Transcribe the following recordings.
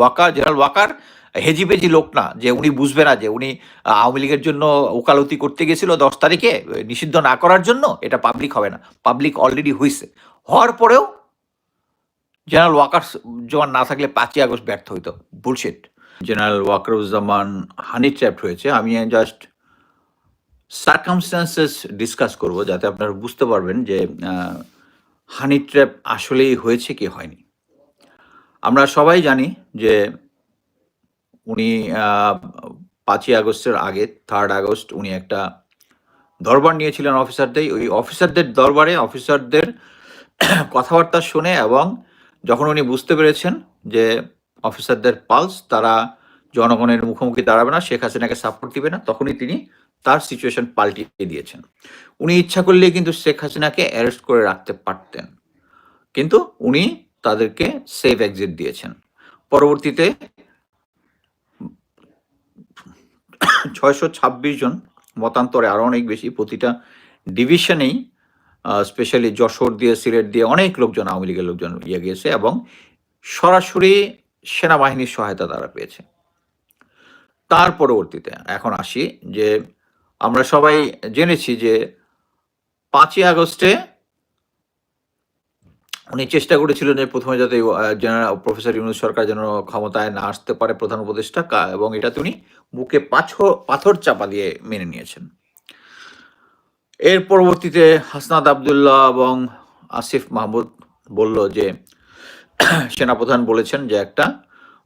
Waker, general Waker, হেজিবেজি লোক না, যে উনি বুঝবে না যে উনি আওয়ামী লীগের জন্য ওকালতি করতে গেছিল দশ তারিখে নিষিদ্ধ না করার জন্য, এটা পাবলিক হবে না। পাবলিক অলরেডি হয়েছে হওয়ার পরেও জেনারেল ওয়াকার জমান না থাকলে পাঁচই আগস্ট ব্যর্থ হইতো। Bullshit general Wakeruzzaman honey trap হয়েছে। আমি জাস্ট সার্কামস্টান্সেস ডিসকাস করব, যাতে আপনারা বুঝতে পারবেন যে হানি ট্র্যাপ আসলেই হয়েছে কি হয়নি। আমরা সবাই জানি যে উনি পাঁচই আগস্টের আগে থার্ড আগস্ট উনি একটা দরবার নিয়েছিলেন অফিসারদের ওই অফিসারদের দরবারে অফিসারদের কথাবার্তা শুনে এবং যখন উনি বুঝতে পেরেছেন যে অফিসারদের পালস তারা জনগণের মুখোমুখি দাঁড়াবে না, শেখ হাসিনাকে সাপোর্ট দিবে না, তখনই তিনি তার সিচুয়েশন পাল্টিয়ে দিয়েছেন। উনি ইচ্ছা করলে কিন্তু শেখ হাসিনাকে অ্যারেস্ট করে রাখতে পারতেন। কিন্তু উনি তাদেরকে সেফ এক্সিট দিয়েছেন। পরবর্তীতে ছয়শো ছাব্বিশ জন মতান্তরে আরও অনেক বেশি, প্রতিটা ডিভিশনেই স্পেশালি যশোর দিয়ে, সিলেট দিয়ে অনেক লোকজন, আওয়ামী লীগের লোকজন ইয়ে গিয়েছে এবং সরাসরি সেনাবাহিনীর সহায়তা তারা পেয়েছে। তার পরবর্তীতে এখন আসি যে আমরা সবাই জেনেছি যে পাঁচই আগস্টে উনি চেষ্টা করেছিলেন যে প্রথমে যাতে জেনারেল প্রফেসর ইউনুস সরকার যেন ক্ষমতায় না আসতে পারে প্রধান উপদেষ্টা এবং এটা তিনি বুকে পাথর পাথর চাপা দিয়ে মেনে নিয়েছেন। এর পরবর্তীতে হাসনাত আবদুল্লাহ এবং আসিফ মাহমুদ বলল যে, সেনাপ্রধান বলেছেন যে একটা,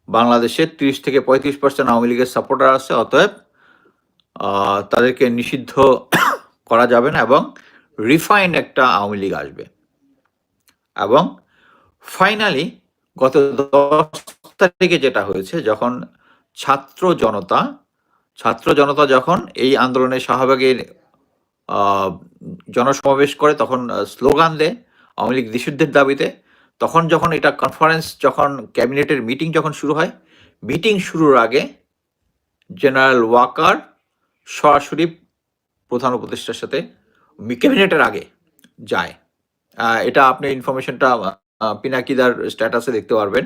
বাংলাদেশে ত্রিশ থেকে পঁয়ত্রিশ পার্সেন্ট আওয়ামী লীগের সাপোর্টার আছে, অতএব তাদেরকে নিষিদ্ধ করা যাবে না এবং রিফাইন একটা আওয়ামী লীগ আসবে। এবং ফাইনালি গত দশ তারিখে যেটা হয়েছে, যখন ছাত্র জনতা ছাত্র জনতা যখন এই আন্দোলনে শাহবাগের জনসমাবেশ করে, তখন স্লোগান দেয় আওয়ামী লীগ নিষিদ্ধের দাবিতে। তখন যখন এটা কনফারেন্স যখন ক্যাবিনেটের মিটিং যখন শুরু হয় মিটিং শুরুর আগে জেনারেল ওয়াকার সরাসরি প্রধান উপদেষ্টার সাথে ক্যাবিনেটের আগে যায়। এটা আপনি ইনফরমেশনটা পিনাকিদার স্ট্যাটাসে দেখতে পারবেন।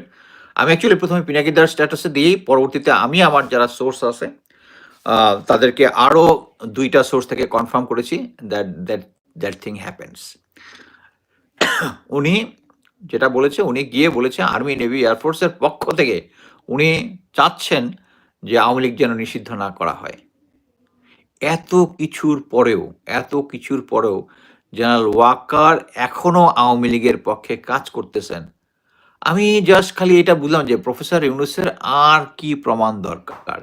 আমি অ্যাকচুয়ালি প্রথমে পিনাকিদার স্ট্যাটাসে দিয়েই পরবর্তীতে আমি আমার যারা সোর্স আছে তাদেরকে আরও দুইটা সোর্স থেকে কনফার্ম করেছি that that that thing happens উনি যেটা বলেছে, উনি গিয়ে বলেছে আর্মি নেভি এয়ারফোর্সের পক্ষ থেকে উনি চাচ্ছেন যে আওয়ামী লীগ যেন নিষিদ্ধ না করা হয়। এত কিছুর পরেও, এত কিছুর পরেও জেনারেল ওয়াকার এখনও আওয়ামী লীগের পক্ষে কাজ করতেছেন। আমি জাস্ট খালি এটা বুঝলাম যে প্রফেসর ইউনুসের আর কি প্রমাণ দরকার?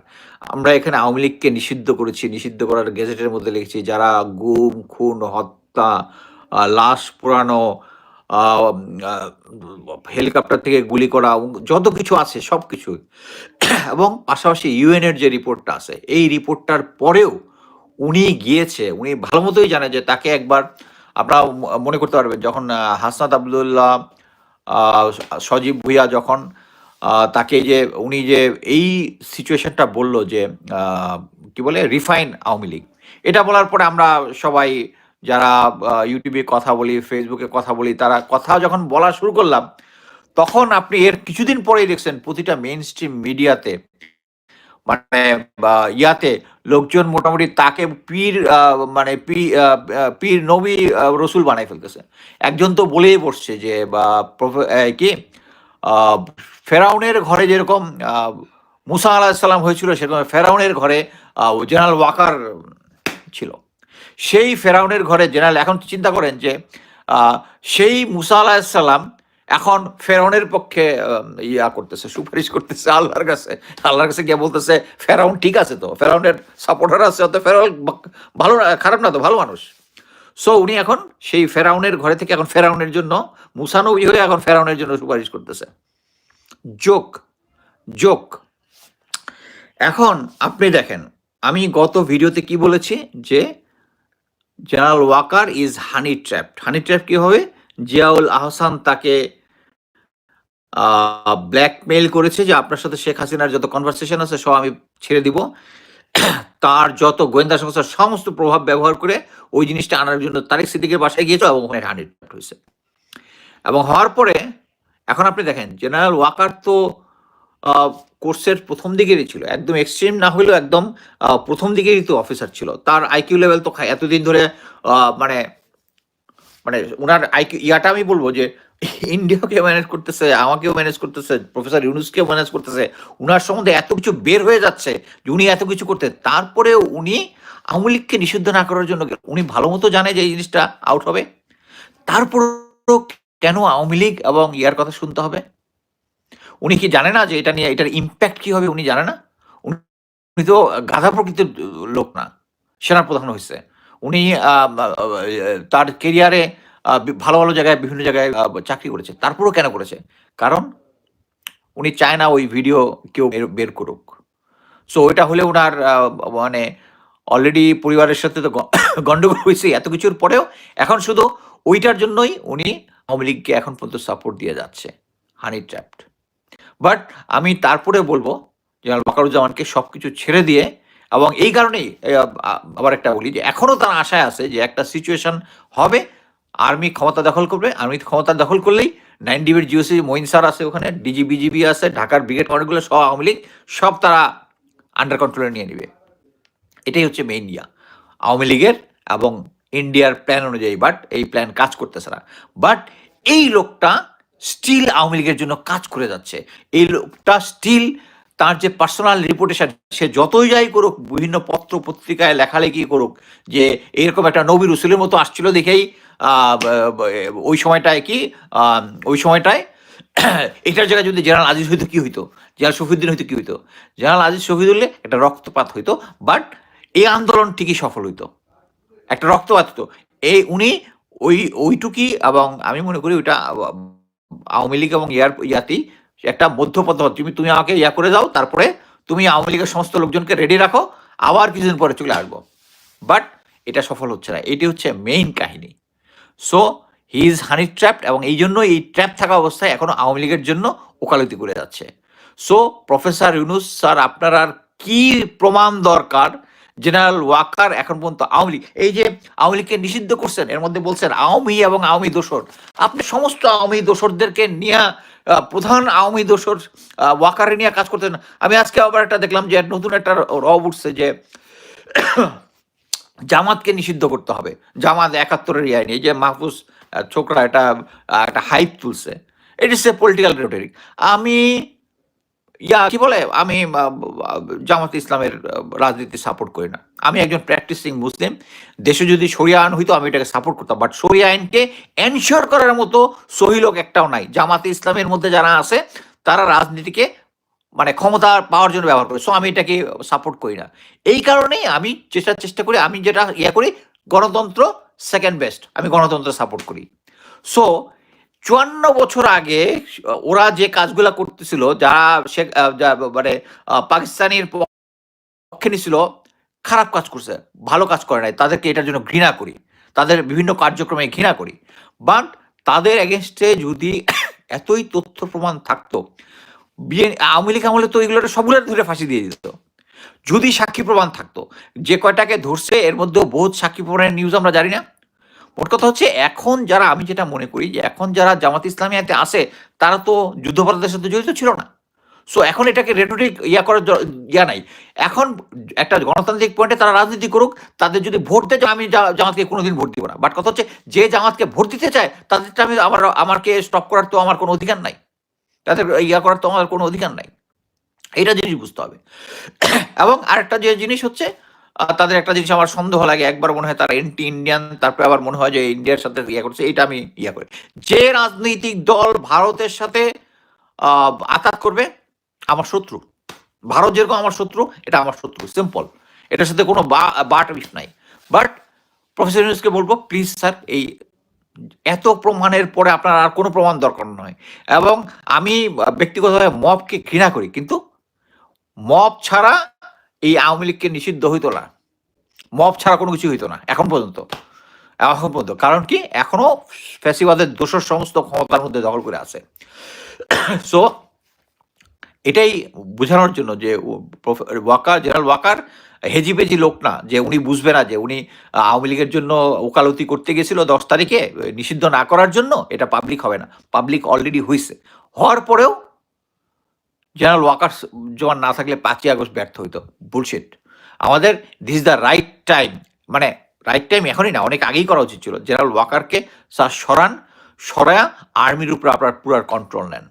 আমরা এখানে আওয়ামী লীগকে নিষিদ্ধ করেছি, নিষিদ্ধ করার গেজেটের মধ্যে লিখেছি যারা গুম, খুন, হত্যা লাশ পোড়ানো হেলিকপ্টার থেকে গুলি করা যত কিছু আছে, সব কিছু। এবং পাশাপাশি ইউএনের যে রিপোর্টটা আছে, এই রিপোর্টটার পরেও উনি গিয়েছে, উনি ভালো মতোই জানে যে তাকে একবার আপনারা মনে করতে পারবেন, যখন হাসনাত আবদুল্লাহ সজীব ভুইয়া যখন তাকে যে, উনি যে, এই সিচুয়েশনটা বলল যে কি বলে, রিফাইন আওয়ামী লীগ, এটা বলার পরে আমরা সবাই যারা ইউটিউবে কথা বলি, ফেসবুকে কথা বলি, তারা কথা যখন বলা শুরু করলাম, তখন আপনি এর কিছুদিন পরেই দেখছেন প্রতিটা মেইন স্ট্রিম মিডিয়াতে মানে ইয়াতে লোকজন মোটামুটি তাকে পীর মানে পীর নবী রসুল বানাই ফেলতেছে। একজন তো বলেই বসছে যে, বা কি ফেরাউনের ঘরে যেরকম মুসা আলাহিসাল্লাম হয়েছিল, সেরকম ফেরাউনের ঘরে জেনারেল ওয়াকার ছিল। সেই ফেরাউনের ঘরে জেনারেল, এখন চিন্তা করেন যে সেই মুসা আলাহিসাল্লাম এখন ফেরাউনের পক্ষে ইয়া করতেছে, সুপারিশ করতেছে আল্লাহর কাছে। আল্লাহর কাছে গিয়ে বলতেছে, ফেরাউন ঠিক আছে তো, ফেরাউনের সাপোর্টার আছে অত ফেরাউন ভালো খারাপ না তো, ভালো মানুষ। সো উনি এখন সেই ফেরাউনের ঘরে থেকে এখন ফেরাউনের জন্য মুসানবী হয়ে এখন ফেরাউনের জন্য সুপারিশ করতেছে। জোক জোক এখন আপনি দেখেন, আমি গত ভিডিওতে কি বলেছি? যে general Waker is honey trap honey trap কি হবে? জিয়াউল আহসান তাকে ব্ল্যাকমেইল করেছে যে আপনার সাথে শেখ হাসিনার যত কনভারসেশন আছে, সব আমি ছেড়ে দিব। তার যত গোয়েন্দা সংস্থার সমস্ত প্রভাব ব্যবহার করে ওই জিনিসটা আনার জন্য তারেক সিদ্দিকের বাসায় গিয়েছে এবং ওখানে হানি ট্র্যাপ হয়েছে। এবং হওয়ার পরে, এখন আপনি দেখেন জেনারেল ওয়াকার তো কোর্সের প্রথম দিকেরই ছিল। একদম এক্সট্রিম না হলেও একদম প্রথম দিকেরই তো অফিসার ছিল। তার আইকিউ লেভেল তো এতদিন ধরে মানে মানে ওনার আইকিউ ইয়াটা আমি বলব যে ইন্ডিয়াকে ম্যানেজ করতেছে, আমাকেও ম্যানেজ করতেছে প্রফেসর ইউনুসকেও ম্যানেজ করতেছে। উনার সম্বন্ধে এত কিছু বের হয়ে যাচ্ছে যে উনি এত কিছু করতে তারপরেও উনি আওয়ামী লীগকে নিষিদ্ধ না করার জন্য উনি ভালো মতো জানে যে এই জিনিসটা আউট হবে। তারপরও কেন আওয়ামী লীগ এবং ইয়ার কথা শুনতে হবে? উনি কি জানে না যে এটা নিয়ে এটার ইম্প্যাক্ট কি হবে উনি জানে না? উনি তো গাধা প্রকৃতির লোক না সেনার প্রধান হয়েছে। উনি তার কেরিয়ারে ভালো ভালো জায়গায়, বিভিন্ন জায়গায় চাকরি করেছে। তারপরেও কেন করেছে? কারণ উনি চায় না ওই ভিডিও কেউ বের- করুক। সো ওইটা হলে ওনার মানে অলরেডি পরিবারের সাথে তো গ- গন্ডগোল হয়েছে এত কিছুর পরেও এখন শুধু ওইটার জন্যই উনি আওয়ামী লীগকে এখন পর্যন্ত সাপোর্ট দিয়ে যাচ্ছে হানি ট্র্যাপড বাট আমি তারপরে বলব, জেনারেল বাকারুজ্জামানকে সব কিছু ছেড়ে দিয়ে এবং এই কারণেই আবার একটা বলি যে এখনও তার আশায় আছে যে একটা সিচুয়েশন হবে আর্মি ক্ষমতা দখল করবে, আর্মি ক্ষমতা দখল করলেই নাইন ডিবির জিওসি মইন স্যার আছে ওখানে, ডিজি বিজিবি আছে, ঢাকার ব্রিগেড কমান্ডগুলো সব আওয়ামী লীগ, সব তারা আন্ডার কন্ট্রোলে নিয়ে নেবে। এটাই হচ্ছে মেইন ইয়া। আওয়ামী লীগের এবং ইন্ডিয়ার প্ল্যান অনুযায়ী বাট এই প্ল্যান কাজ করতেছে না। বাট এই লোকটা স্টিল আওয়ামী লীগের জন্য কাজ করে যাচ্ছে। এই লোকটা স্টিল তার যে পার্সোনাল রিপোর্টেশন সে যতই যাই করুক, বিভিন্ন পত্র পত্রিকায় লেখালেখি করুক, যে এরকম একটা নবী রসুলের মতো আসছিল দেখেই ওই সময়টায় কি ওই সময়টায় এটার জায়গায় যদি জেনারেল আজিজ হইতো, কি হইতো? জেনারেল শফিউদ্দিন হইতো, কি হইতো? জেনারেল আজিজ শফিদুল্লে একটা রক্তপাত হইতো, বাট এই আন্দোলন ঠিকই সফল হইতো। একটা রক্তপাত হতো এই উনি ওই, ওইটুকি এবং আমি মনে করি ওইটা আওয়ামী লীগ এবং ইয়ার ইয়াতেই একটা মধ্যপথ তুমি তুমি আমাকে ইয়া করে দাও, তারপরে তুমি আওয়ামী লীগের সমস্ত লোকজনকে রেডি রাখো, আবার কিছুদিন পরে চলে আসব। বাট এটা সফল হচ্ছে না। এটি হচ্ছে মেইন কাহিনী। So he is honey trapped এবং এই জন্য এই ট্র্যাপ থাকা অবস্থায় এখনও আওয়ামী লীগের জন্য ওকালতি করে যাচ্ছে। সো প্রফেসর ইউনুস স্যার আপনার আর কি প্রমাণ দরকার? জেনারেল ওয়াকার এখন পর্যন্ত আওয়ামী লীগ এই যে আওয়ামী লীগকে নিষিদ্ধ করছেন, এর মধ্যে বলছেন আওয়ামী এবং আওয়ামী দোসর আপনি সমস্ত আওয়ামী দোসরদেরকে নিয়ে প্রধান আওয়ামী দোসর ওয়াকারে নিয়ে কাজ করতেন। আমি আজকে আবার একটা দেখলাম যে নতুন একটা রব উঠছে যে জামাতকে নিষিদ্ধ করতে হবে। জামাত একাত্তরের ইয়ে এই যে মাহফুজ ছোকরা এটা একটা হাইপ তুলছে। ইট ইস এ পলিটিক্যাল রেটরিক আমি, ইয়া, কি বলে? আমি জামাত ইসলামের রাজনীতি সাপোর্ট করি না। আমি একজন প্র্যাকটিসিং মুসলিম। দেশে যদি সরিয়া আইন হইতো, আমি এটাকে সাপোর্ট করতাম। বাট সরিয়া আইনকে এনশিওর করার মতো সহি লোক একটাও নাই। জামাতে ইসলামের মধ্যে যারা আছে, তারা রাজনীতিকে মানে ক্ষমতা পাওয়ার জন্য ব্যবহার করে। সো আমি এটাকে সাপোর্ট করি না। এই কারণেই আমি চেষ্টা চেষ্টা করি আমি যেটা ইয়ে করি, গণতন্ত্র সেকেন্ড বেস্ট আমি গণতন্ত্র সাপোর্ট করি। সো চুয়ান্ন বছর আগে ওরা যে কাজগুলা করতেছিল যারা সে মানে পাকিস্তানের পক্ষে নিছিল, খারাপ কাজ করছে, ভালো কাজ করে নাই, তাদেরকে এটার জন্য ঘৃণা করি। তাদের বিভিন্ন কার্যক্রমে ঘৃণা করি। বাট তাদের এগেনস্টে যদি এতই তথ্য প্রমাণ থাকতো বিএন, আওয়ামী লীগ, আমলে তো এগুলো সবগুলো ধরে ফাঁসি দিয়ে দিত। যদি সাক্ষী প্রমাণ থাকতো, যে কয়টাকে ধরছে, এর মধ্যেও বহুত সাক্ষী প্রমাণের নিউজ আমরা জানি না। মোট কথা হচ্ছে, এখন যারা, আমি যেটা মনে করি যে এখন যারা জামাত ইসলামিয়াতে আসে তারা তো যুদ্ধপরাধের সাথে জড়িত ছিল না। সো এখন এটাকে রেটোরিক ইয়া করার ইয়া নাই। এখন একটা গণতান্ত্রিক পয়েন্টে তারা রাজনীতি করুক, তাদের যদি ভোট দেয়, আমি জামাতকে কোনোদিন ভোট দিব না। বাট কথা হচ্ছে, যে জামাতকে ভোট দিতে চায় তাদেরটা আমি, আমার আমাকে স্টপ করার তো আমার কোনো অধিকার নাই। তাদের ইয়া করার তো আমার কোনো অধিকার নাই। এটা জিনিস বুঝতে হবে। এবং আরেকটা যে জিনিস হচ্ছে তাদের একটা জিনিস আমার সন্দেহ লাগে, একবার মনে হয় তারা এন্টি ইন্ডিয়ান তারপরে আবার মনে হয় যে ইন্ডিয়ার সাথে ইয়া করছে এটা আমি ইয়া করি। যে রাজনৈতিক দল ভারতের সাথে আঘাত করবে, আমার শত্রু। ভারত যেরকম আমার শত্রু, এটা আমার শত্রু। সিম্পল এটার সাথে কোনো বাট বিষ নাই। বাট প্রফেসর ইউনুসকে বলব প্লিজ স্যার এই এত প্রমাণের পরে আপনার আর কোনো প্রমাণ দরকার নয়। এবং আমি ব্যক্তিগতভাবে মবকে ঘৃণা করি, কিন্তু মব ছাড়া এই আওয়ামী লীগকে নিষিদ্ধ হইতো না। মব ছাড়া কোনো কিছু হইতো না, এখন পর্যন্ত। এখন পর্যন্ত। কারণ কি? এখনও ফ্যাসিবাদের দোষের সমস্ত ক্ষমতার মধ্যে দখল করে আছে। সো এটাই বোঝানোর জন্য যে ওয়াকার, জেনারেল ওয়াকার হেজিবেজি লোক না, যে উনি বুঝবে না যে উনি আওয়ামী লীগের জন্য ওকালতি করতে গেছিল দশ তারিখে, নিষিদ্ধ না করার জন্য, এটা পাবলিক হবে না। পাবলিক অলরেডি হয়েছে হওয়ার পরেও জেনারেল ওয়াকার জোয়ান না থাকলে পাঁচই আগস্ট ব্যর্থ হইতো। বুলশিট আমাদের দিস দ্য রাইট টাইম মানে রাইট টাইম এখনই না, অনেক আগেই করা উচিত ছিল। জেনারেল ওয়াকারকে স্যার সরান, সরায়া, আর্মির উপর আপনার পুরার কন্ট্রোল নেন।